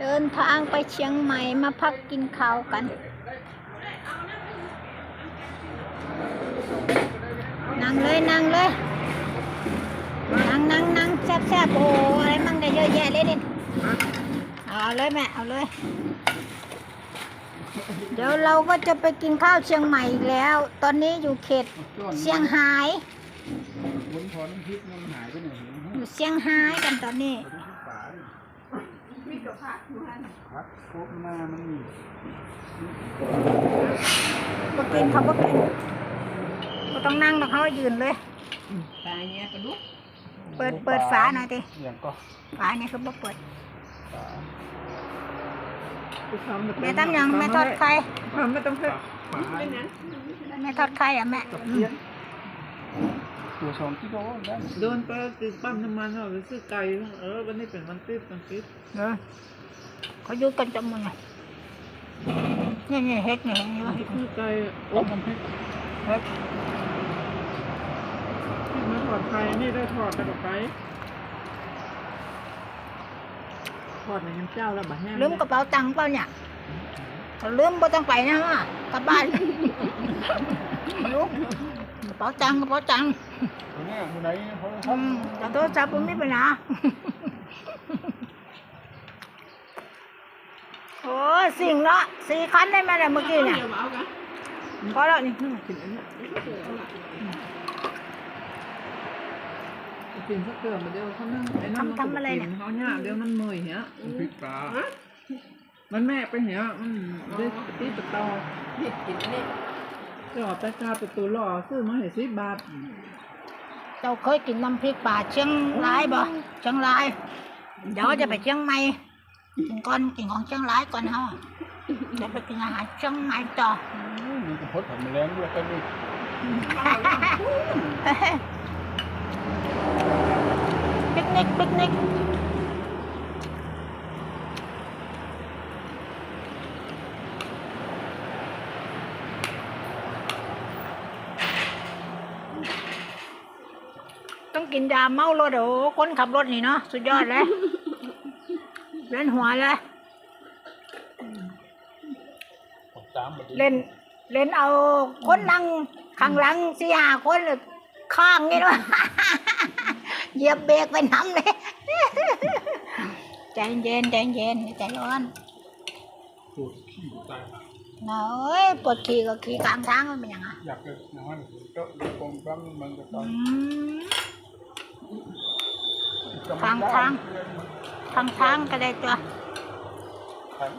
เดินทางไปเชียงใหม่มาพักกินข้าวกัน นั่งเลยนั่งเลย นั่งนั่งนั่งแซ่บแซ่บโอ้อะไรมั่งได้เยอะแยะเลยนี่เอาเลยแม่เอาเลย เดี๋ยวเราก็จะไปกินข้าวเชียงใหม่อีกแล้ว ตอนนี้อยู่เขตเชียงหายอนพริกมันหายไปไหนอยู่เชียงหายกันตอนนี้ กับผักผักครบมามันมีก็กินเขาก็กินก็ต้องนั่งแล้วเขายืนเลย ตายเนี่ยกระดูกเปิดเปิดฝาหน่อยดิอย่างก็ฝาเนี่ยคือบ่เปิดปลาแม่ตั้งยังแม่ทอดไข่ไม่ต้องเพิ่มปลาแม่ทอดไข่อะแม่ กับอืเทียมนตัวสองกิโลได้โดนไปซื้อปั๊มน้ำมันเอาไปซื้อไก่เออวันนี้เป็นวันติดวันติดเออเขาอยู่กันจังมึงไงเนี่ยเนี่ยเฮ็ดเนี่ยเห็นไหมซื้อไก่โอ้มันพริกเฮ็ดที่มาถอดไข่นี่ได้ถอดแต่กับไก่ถอดในน้ำเจ้าแล้วบะแห้งลืมกระเป๋าตังค์เปล่าเนี่ยถ้าลืมบ่ต้องไปนะว่กลับบ้านลุกกระ เป๋าตังค์กระเป๋าตังค์ตัวนี้คนไหนเขาอืมแต่โทรศัพท์ผมไม่เป็นไรโอ้ยสิ่งละสี่คันได้ไหมล่ะเมื่อกี้เนี่ยเอากันพอแล้วนี่กินอันนี้กินสักเกลือมาเดียวเขานั่งไอ้นั่นเขาเนี่ยเดี๋ยวมันเมื่อยเหี้ยพริกปลามันแม่ไปเหี้ยมันได้ตีตะตอกินอันนี้ ก็ไปกาประตูหล่อซื้อมาให้สิบบาทเจ้าเคยกินน้ำพริกป่าเชียงรายบ่เชียงราย เดี๋ยวจะไปเชียงใหม่กินก่อนกินของเชียงรายก่อนเฮาเดี๋ยวไปกินอาหารเชียงใหม่ต่อมีกระพดแมลงด้วยกันนี่ปิกนิกปิกนิกต้องกิ นยาเมารถโอ้คนขับรถนี่เนาะสุดยอดเลยเล่นหัวเลยตามมาเล่น เล่นเอาคนนั่งข้างหลังสี่ห้าคนเลยข้างนี่เนาะเหยียบเบรกไปน้ำเลย ใจเย็นใจเย็นอย่าใจร้อนสูตรขี้ตายเอ้ยปวดขี่ก็ขี่กลางทางมันเป็นยังไงอยากจะน้อยก็คงตั้งมันก็ต้อืองม ทางทางทางทางก็ได้ตัวขอน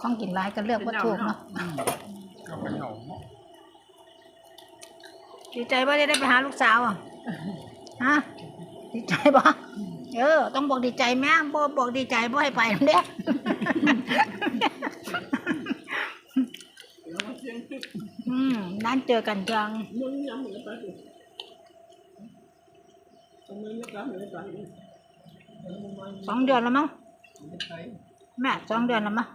ของกินหลายก็เลือกว่าถูกเนาะดีใจว่าได้ได้ไปหาลูกสาวอะฮะดีใจบ่เออ ต้องบอกดีใจแม่บ่บอกดีใจบ่ให้ไปนั่นเด้ อืมนั่นเจอกันจังมึงยังไม่ไปสิทำไมไม่กลับไม่ไปสองเดือนแล้วมั้งแม่สองเดือนแล้วมั้ง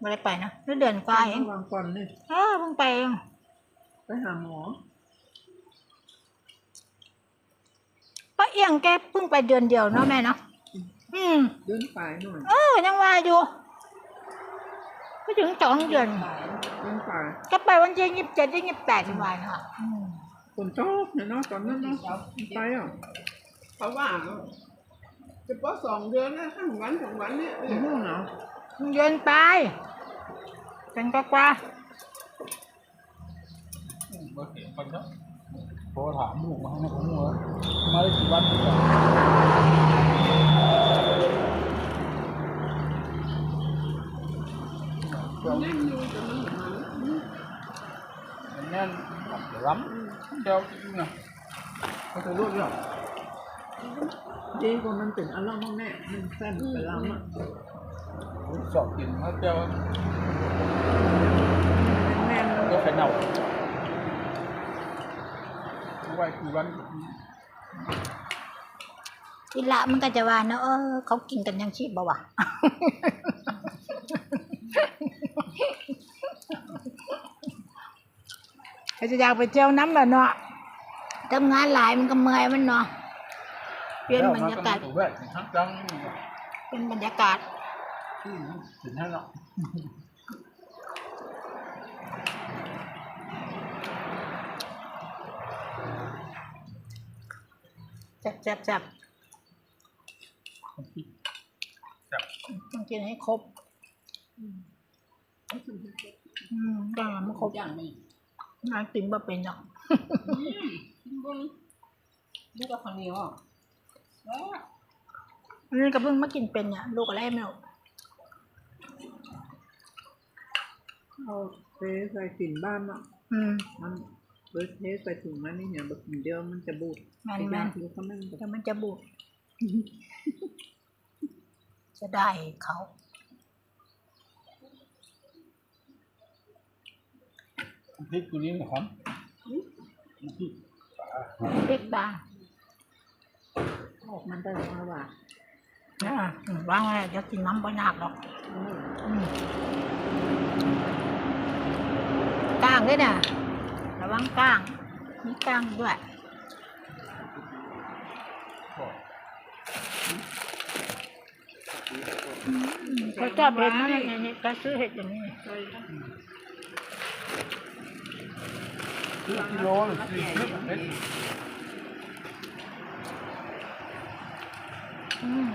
ไม่ได้ไปนะหรือเดือนกว่าเองวางก่อนนี่เออเพิ่งไปเองไปหาหมอป้าเอียงแกเพิ่งไปเดือนเดียวเนาะแม่เนาะอืมเดินไปหน่อยเออยังว่าอยู่ ก็ถึงสองเดือนเดินไปก็ไปวันที่ยี่สิบเจ็ดยี่สิบแปดวันค่ะอืมคนชอบเนี่ยเนาะตอนนั้นเนาะไปอะเขาว่าเฉพาะสองเดือนนะทั้งวันสองวันเนี่ยไม่รู้เนาะเดือนไปเป็นกว่าเมื่อเห็นคนเนาะพอถามลูกมาให้ผมว่ามาได้กี่วัน ดีกว่านั่งอยู่แต่มันหมันแน่นล้ำเดียวจริงนะเขาจะรู้เรื่องดีกว่ามันเป็นอารมณ์แม่มันแซ่บไปแล้วอะสอบกินเขาเดียวแม่ก็ไปเน่าไว้กี่วันทีละมันก็จะว่าเนอะเขากินกันยังชีพบ่วะ เขาจะอยากไปเที่ยวน้ำแบบเนาะทำงานหลายมันก็เมื่อยมันเนาะเปลี่ยนบรรยากาศตัวแรกทั้งจังเป็นบรรยากาศถึงให้เนาะจับจับจับจับต้องกินให้ครบอืมได้มันครบอย่างนี้ งานติ่มบ่เป็นหรอกบุ้งลูกกับข้าวเหนียวอะแล้วอันนี่ก็เพิ่งมากินเป็นเนี่ยลูกอะไรไม่รู้เอาเทใส่สินบ้านอะอืมมันเบิร์เทใส่ถุงมันนี่เนี่ยแบบเดียวมันจะบูดแม่นไปแม่ย่างนทิ้งเขานั่งแต่มันจะบูดจะได้เขา พริกตัวนี้หอมพริกพริกบางออกมันได้มาว่าอ่าอืมวางไว้เดี๋ยวกินน้ำบ่ยากหรอกอืมอืมก้างด้วยนะระวังก้างมีก้างด้วยเขาชอบเห็ดนะเนี่ยเนี่ยก็ซื้อเห็ดอย่างนี้ กิโลหรือสี่สิบเม็ดอืม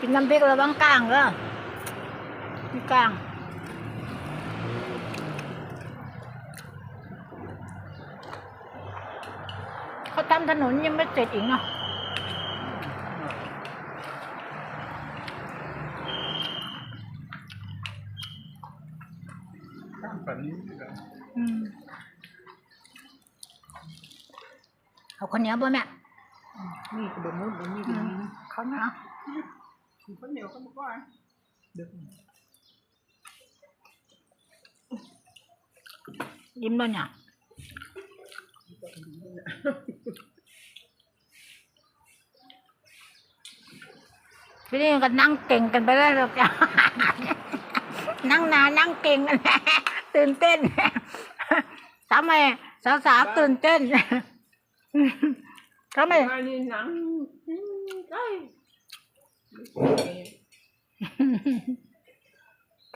กินน้ำพริกระวังก้างเด้อมีก้างเขาทำถนนยังไม่เสร็จอีกเนาะ ข้าง แบบนี้อืมเอาคนเหนียวบ่แม่นี่กระบอกมุดมันนี่กระนี้เขาเนียวข้าวเหนียวก็มาก่อนเด็กยิ้มบ่เนี่ยพี่นี่ก็นั่งเก่งกันไปแล้วหรอกจ้ะนั่งนานั่งเก่งกันแหละ ตื่นเต้นทำไมสาวๆตื่นเต้นทำไมมานี่หนังได้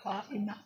พออินนะ